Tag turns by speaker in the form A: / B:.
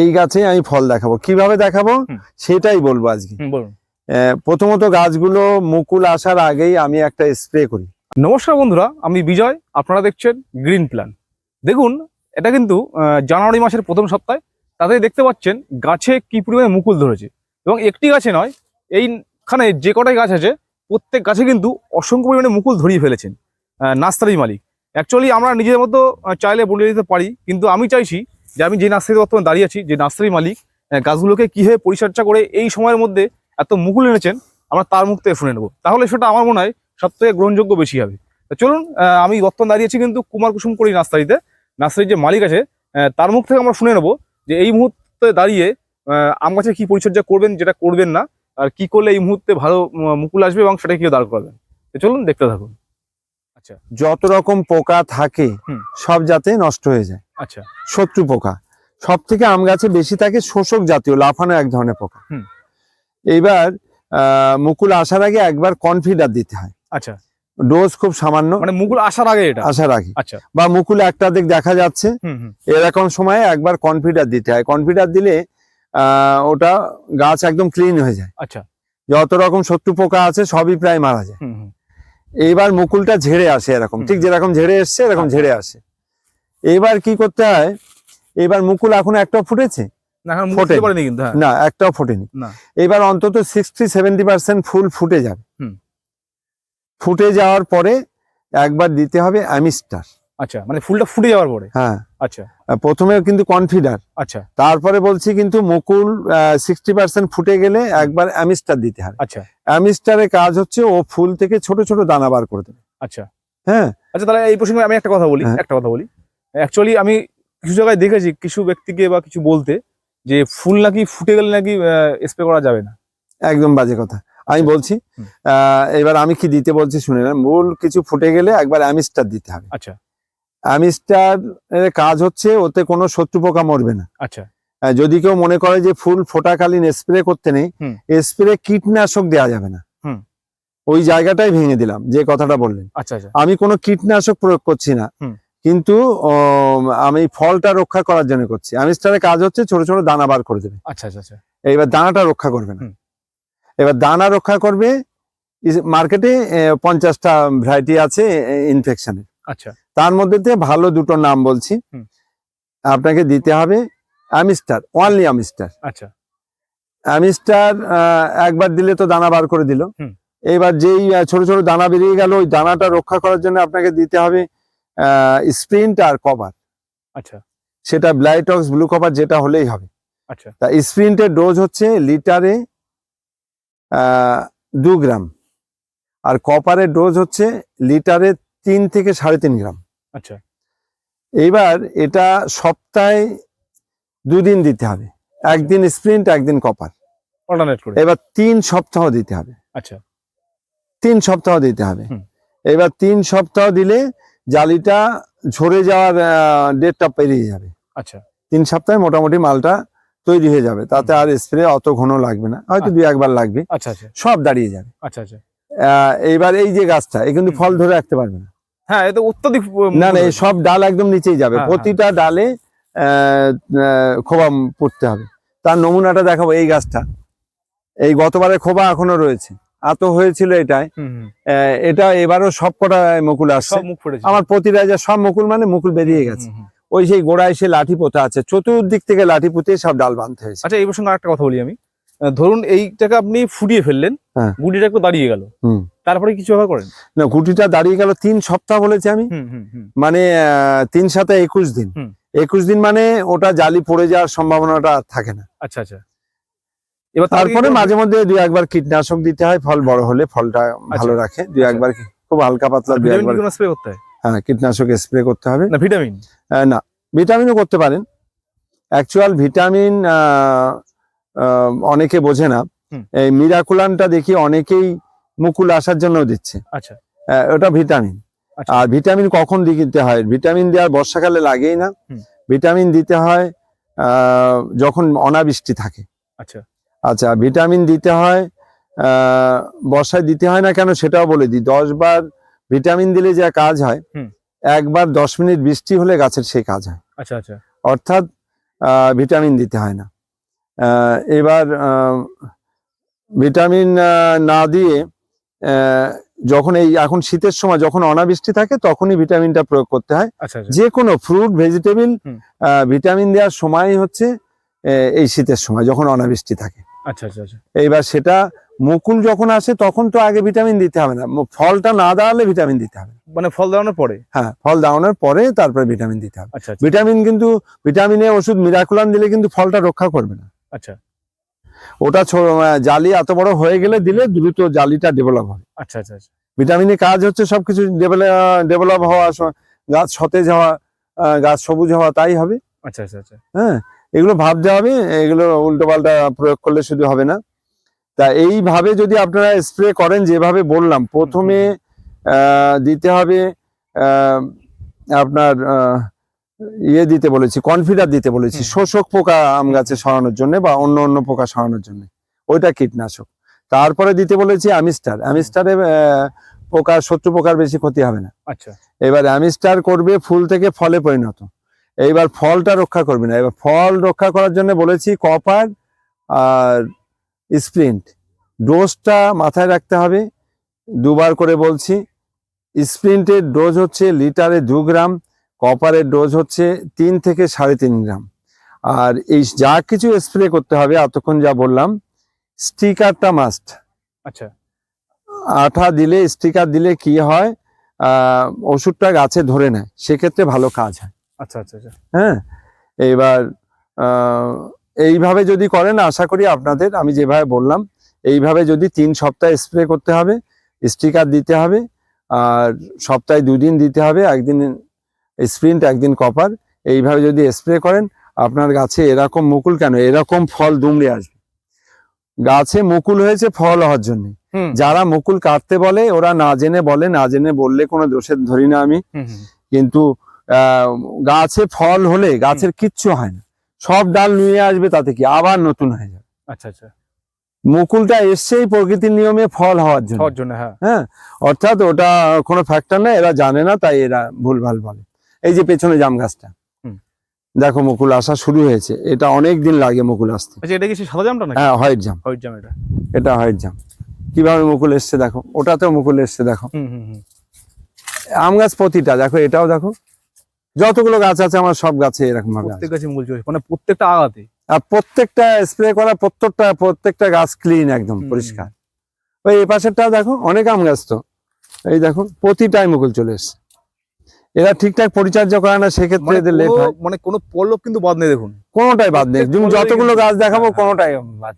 A: এই গাছে আমি ফল দেখাবো। কীভাবে দেখাবো? সেটাই বলব আজকে। প্রথমত গাছগুলো মুকুল আসার আগেই আমি একটা স্প্রে করি।
B: নমস্কার বন্ধুরা আমি বিজয় আপনারা দেখছেন গ্রিন প্ল্যান। দেখুন এটা কিন্তু জানুয়ারি মাসের প্রথম সপ্তাহে তাতে দেখতে পাচ্ছেন গাছে কি পরিমাণে মুকুল ধরেছে। এবং একটি গাছে নয় এইখানে যে কটাই গাছ আছে প্রত্যেক গাছে কিন্তু অসংখ্য পরিমাণে মুকুল ধরিয়ে ফেলেছেন নার্সারি মালিক। অ্যাকচুয়ালি আমরা নিজেদের মতো চাইলে বলে দিতে পারি কিন্তু আমি চাইছি যে আমি যে নার্সারিতে বর্তমানে দাঁড়িয়ে আছি, যে নার্সারি মালিক গাছগুলোকে কীভাবে পরিচর্যা করে এই সময়ের মধ্যে এত মুকুল এনেছেন, আমরা তার মুখ থেকে শুনে নেব। তাহলে সেটা আমার মনে হয় সব থেকে গ্রহণযোগ্য বেশি হবে। চলুন আমি বর্তমান দাঁড়িয়েছি কিন্তু কুমার কুসুম করি নার্সারিতে। নার্সারির যে মালিক আছে তার মুখ থেকে আমরা শুনে নেব যে এই মুহূর্তে দাঁড়িয়ে আম গাছে কি পরিচর্যা করবেন, যেটা করবেন না, আর কি করলে এই মুহূর্তে ভালো মুকুল আসবে এবং সেটা কি দাঁড় করবেন। চলুন, দেখতে থাকুন।
A: যত রকম পোকা থাকে সব যাতে নষ্ট হয়ে যায়।
B: আচ্ছা।
A: শত্রু পোকা। সব থেকে আম গাছে বেশি থাকে শোষক জাতীয় লাফানো এক ধরনের পোকা। এইবার মুকুল আসার আগে একবার কনফিডার দিতে হয়।
B: আচ্ছা।
A: ডোজ খুব সামান্য।
B: মানে মুকুল আসার আগে এটা?
A: আসার আগে।
B: আচ্ছা।
A: বা মুকুল একটা দিক দেখা যাচ্ছে। এরকম সময়ে একবার কনফিডার দিতে হয়। কনফিডার দিলে ওটা গাছ একদম ক্লিন হয়ে যায়।
B: আচ্ছা।
A: যত রকম শত্রু পোকা আছে সবই প্রায় মারা যায়। এইবার মুকুলটা ঝেড়ে আসে এরকম। ঠিক যেরকম ঝেড়ে এসছে এরকম
B: আচ্ছা।
A: ঝেড়ে আসে। এবার কি করতে হয়? এবার মুকুল এখন একটাও ফুটেছে?
B: না হ্যাঁ।
A: না একটাও ফুটেনি। এবার অন্তত সিক্সটি সেভেন্টি পার্সেন্ট ফুল ফুটে যাবে। ফুটে যাওয়ার পরে একবার দিতে হবে অ্যামিস্টার।
B: আচ্ছা মানে ফুলটা ফুটে যাওয়ার পরে?
A: হ্যাঁ।
B: আচ্ছা।
A: প্রথমে কিন্তু কনফিডার
B: আচ্ছা।
A: তারপরে বলছি কিন্তু মুকুল সিক্সটি পার্সেন্ট ফুটে গেলে একবার অ্যামিস্টার দিতে হয়
B: আচ্ছা।
A: অ্যামিস্টারের কাজ হচ্ছে ও ফুল থেকে ছোট ছোট দানা বার করে দেবে।
B: আচ্ছা।
A: হ্যাঁ।
B: আচ্ছা তাহলে এই প্রসঙ্গে আমি একটা কথা বলি
A: হ্যাঁ।
B: একটা কথা বলি। অ্যাকচুয়ালি আমি কিছু জায়গায় দেখেছি কিছু ব্যক্তিকে বা কিছু বলতে যে ফুল নাকি ফুটে গেলে নাকি স্প্রে করা যাবে না।
A: একদম বাজে কথা। আমি বলছি আহ, এবার আমি কি দিতে বলছি শুনে না মূল কিছু ফুটে গেলে একবার অ্যামিস্টার দিতে হবে।
B: আচ্ছা।
A: অ্যামিস্টার কাজ হচ্ছে ওতে কোনো শত্রু পোকা মরবে না।
B: আচ্ছা।
A: যদি কেউ মনে করে যে ফুল ফোটাকালীন স্প্রে করতে নেই স্প্রে কীটনাশক দেওয়া যাবে না। ওই জায়গাটাই ভেঙে দিলাম যে কথাটা বললেন।
B: আচ্ছা আচ্ছা।
A: আমি কোনো কীটনাশক প্রয়োগ করছি না কিন্তু আমি ফলটা রক্ষা করার জন্য করছি। অ্যামিস্টারের কাজ হচ্ছে ছোট ছোট দানা বার করে দেবে।
B: আচ্ছা আচ্ছা আচ্ছা।
A: এবার দানাটা রক্ষা করবে না। এবার দানা রক্ষা করবে মার্কেটে পঞ্চাশটা ভ্যারাইটি আছে ইনফেকশনের
B: আচ্ছা।
A: তার মধ্যে থেকে ভালো দুটো নাম বলছি। আপনাকে দিতে হবে অ্যামিস্টার ওয়ানলি অ্যামিস্টার।
B: আচ্ছা।
A: অ্যামিস্টার একবার দিলে তো দানা বার করে দিল। এবার যেই ছোট ছোট দানা বেরিয়ে গেল ওই দানাটা রক্ষা করার জন্য আপনাকে দিতে হবে স্প্রিন্ট আর কভার।
B: আচ্ছা।
A: সেটা ব্লাইটক্স ব্লু কভার যেটা হলেই হবে।
B: আচ্ছা।
A: তা স্প্রিন্টের ডোজ হচ্ছে লিটারে দু গ্রাম। আর কপারের ডোজ হচ্ছে লিটারে তিন থেকে সাড়ে তিন গ্রাম।
B: আচ্ছা।
A: এইবার এটা সপ্তাহে দুদিন দিতে হবে। একদিন স্প্রিন্ট একদিন কপার।
B: অল্টারনেট করে।
A: এবার তিন সপ্তাহ দিতে হবে।
B: আচ্ছা।
A: তিন সপ্তাহ দিতে হবে। এবার তিন সপ্তাহ দিলে জালিটা ঝরে যাওয়ার ডেটটা পেরিয়ে যাবে।
B: আচ্ছা।
A: তিন সপ্তাহে মোটামুটি মালটা তৈরি হয়ে যাবে। তাতে আর স্প্রে অত ঘন লাগবে না। হয়তো দুই একবার লাগবে।
B: আচ্ছা আচ্ছা।
A: সব দাঁড়িয়ে যাবে।
B: আচ্ছা আচ্ছা।
A: এইবার এই যে গাছটা এ কিন্তু ফল ধরে রাখতে পারবে না।
B: হ্যাঁ এটা অত্যাধিক
A: না না সব ডাল একদম নিচেই যাবে।
B: হ্যাঁ,
A: প্রতিটা ডালে আহ, আহ, খোবা পুঁততে হবে। তার নমুনাটা দেখাবো এই গাছটা। এই গতবারে খোবা এখনও রয়েছে। এত হয়েছিল এটাই। এটা এবারও সব কটা মুকুল আসছে। আমার প্রতি রাজা সব মুকুল মানে মুকুল বেরিয়ে গেছে। ওই সেই গোড়ায় সে লাঠি পোতা আছে। চতুর্দিক থেকে লাঠি পুঁতে সব ডাল বাঁধতে হয়েছে।
B: আচ্ছা এই প্রসঙ্গে আরেকটা কথা বলি আমি। ধরুন এইটাকে আপনি ফুটিয়ে ফেললেন
A: হ্যাঁ।
B: গুটিটা একটু দাঁড়িয়ে গেল। তারপরে কিছু ব্যবহার করেন?
A: না গুটিটা দাঁড়িয়ে গেল তিন সপ্তাহ বলেছি আমি। মানে তিন সাথে একুশ দিন। একুশ দিন মানে ওটা জালি পড়ে যাওয়ার সম্ভাবনাটা থাকে না।
B: আচ্ছা আচ্ছা। এবার
A: তারপরে মাঝে মধ্যে দুই একবার কীটনাশক দিতে হয় ফল বড় হলে ফলটা ভালো রাখে। দুই
B: আচ্ছা।
A: একবার খুব হালকা পাতলা দুই একবার
B: স্প্রে করতে হয়?
A: হ্যাঁ কীটনাশক স্প্রে করতে হবে।
B: না ভিটামিন?
A: না ভিটামিনও করতে পারেন। অ্যাকচুয়াল ভিটামিন অনেকে বোঝে না। এই মিরাকুলানটা দেখি অনেকেই মুকুল আসার জন্য দিচ্ছে।
B: আচ্ছা।
A: ওটা ভিটামিন।
B: আচ্ছা।
A: আর ভিটামিন কখন দিতে হয়? ভিটামিন দেওয়ার বর্ষাকালে লাগেই না। ভিটামিন দিতে হয় যখন অনাবৃষ্টি থাকে।
B: আচ্ছা।
A: আচ্ছা ভিটামিন দিতে হয় বর্ষায় দিতে হয় না কেন সেটাও বলে দিই। দশ বার ভিটামিন দিলে যা কাজ হয় একবার দশ মিনিট বৃষ্টি হলে গাছের সেই কাজ হয়।
B: আচ্ছা আচ্ছা।
A: অর্থাৎ ভিটামিন দিতে হয় না। এবার ভিটামিন না দিয়ে আহ, যখন এই এখন শীতের সময় যখন অনাবৃষ্টি থাকে তখনই ভিটামিনটা প্রয়োগ করতে হয়।
B: আচ্ছা আচ্ছা।
A: যে কোনো ফ্রুট ভেজিটেবল। ভিটামিন দেওয়ার সময় হচ্ছে এই শীতের সময় যখন অনাবৃষ্টি থাকে।
B: আচ্ছা আচ্ছা আচ্ছা।
A: এইবার সেটা মুকুল যখন আসে তখন তো আগে ভিটামিন দিতে হবে না। ফলটা না দাঁড়ালে ভিটামিন দিতে হবে
B: মানে ফল দাঁড়ানোর পরে?
A: হ্যাঁ ফল দাঁড়ানোর পরে তারপরে ভিটামিন দিতে হবে। ভিটামিন কিন্তু ভিটামিনে ওষুধ মিরাকুলান দিলে কিন্তু ফলটা রক্ষা করবে না।
B: আচ্ছা।
A: ওটা জালি এত বড় হয়ে গেলে দিলে দ্রুত জালিটা ডেভেলপ হবে
B: আচ্ছা আচ্ছা আচ্ছা।
A: ভিটামিনের কাজ হচ্ছে সবকিছু ডেভেলপ হওয়া গাছ সতেজ হওয়া গাছ সবুজ হওয়া তাই হবে।
B: আচ্ছা আচ্ছা আচ্ছা।
A: হ্যাঁ এগুলো ভাবতে হবে এগুলো উল্টো পাল্টা প্রয়োগ করলে শুধু হবে না। তা এইভাবে যদি আপনারা স্প্রে করেন যেভাবে বললাম প্রথমে দিতে হবে আপনার আহ, ইয়ে দিতে বলেছি কনফিডার দিতে বলেছি শোষক পোকা আম গাছে সরানোর জন্য বা অন্য অন্য পোকা সরানোর জন্য। ওইটা কীটনাশক। তারপরে দিতে বলেছি অ্যামিস্টারে। আহ, পোকার শত্রু পোকার বেশি ক্ষতি হবে না।
B: আচ্ছা।
A: এবার অ্যামিস্টার করবে ফুল থেকে ফলে পরিণত। এইবার ফলটা রক্ষা করবে না। এবার ফল রক্ষা করার জন্য বলেছি কপার আর স্প্রিন্ট। ডোজটা মাথায় রাখতে হবে। দুবার করে বলছি স্প্রিন্টের ডোজ হচ্ছে লিটারে দু গ্রাম। কপারের ডোজ হচ্ছে তিন থেকে সাড়ে তিন গ্রাম। আর এই যা কিছু স্প্রে করতে হবে এতক্ষণ যা বললাম স্টিকারটা মাস্ট
B: আচ্ছা।
A: আঠা দিলে স্টিকার দিলে কি হয় ওষুধটা গাছে ধরে নেয় সেক্ষেত্রে ভালো কাজ হয়।
B: আচ্ছা আচ্ছা আচ্ছা।
A: হ্যাঁ? এইবার এইভাবে যদি করেন আশা করি আপনাদের আমি যেভাবে বললাম এইভাবে যদি তিন সপ্তাহ স্প্রে করতে হবে স্টিকার দিতে হবে আর সপ্তাহে দুদিন দিতে হবে একদিন স্প্রিন্ট একদিন কপার এইভাবে যদি স্প্রে করেন আপনার গাছে এরকম মুকুল কেন? এরকম ফল দুমড়ে আসবে। গাছে মুকুল হয়েছে ফল হওয়ার জন্য। যারা মুকুল কাটতে বলে ওরা না জেনে বলে না জেনে বললে কোনো দোষের ধরি না আমি। কিন্তু গাছে ফল হলে গাছের কিচ্ছু হয় না। সব ডাল নিয়ে আসবে তাতে কি? আবার নতুন হয়ে যাবে।
B: আচ্ছা আচ্ছা।
A: মুকুলটা এসছেই প্রকৃতির নিয়মে ফল হওয়ার জন্য।
B: হ্যাঁ।
A: হ্যাঁ অর্থাৎ ওটা কোনো ফ্যাক্টর না এরা জানে না তাই এরা ভুলভাল বলে। এই যে পেছনে জাম গাছটা।
B: হুম।
A: দেখো মুকুল আসা শুরু হয়েছে। এটা অনেক দিন লাগে মুকুল আসতে।
B: আচ্ছা এটা কি সাদা জামটা
A: হ্যাঁ হোয়াইট জাম।
B: হোয়াইট জাম এটা।
A: এটা হোয়াইট জাম। কীভাবে মুকুল এসছে দেখো। ওটাতেও মুকুল এসছে দেখো।
B: হুম হুম হুম।
A: আম গাছ প্রতিটা দেখো এটাও দেখো। যতগুলো গাছ আছে আমার সব গাছে এরকম ভাবে আছে।
B: প্রত্যেক গাছে মুকুল চলছে মানে প্রত্যেকটা আগাতে।
A: আর প্রত্যেকটা স্প্রে করা প্রত্যেকটা প্রত্যেকটা গাছ ক্লিন একদম পরিষ্কার। ওই এই পাশেরটা দেখো অনেক আম গাছ তো। এই দেখো প্রতিটাই মুকুল চলে এসছে। এরা ঠিকঠাক পরিচর্যা করে না সেক্ষেত্রে
B: মানে
A: এদের লেট হয়
B: মানে কোনো পল্লব কিন্তু বাদ নেই দেখুন
A: কোনোটাই বাদ নেই যতগুলো গাছ দেখাবো
B: হ্যাঁ, হ্যাঁ।
A: কোনোটাই বাদ।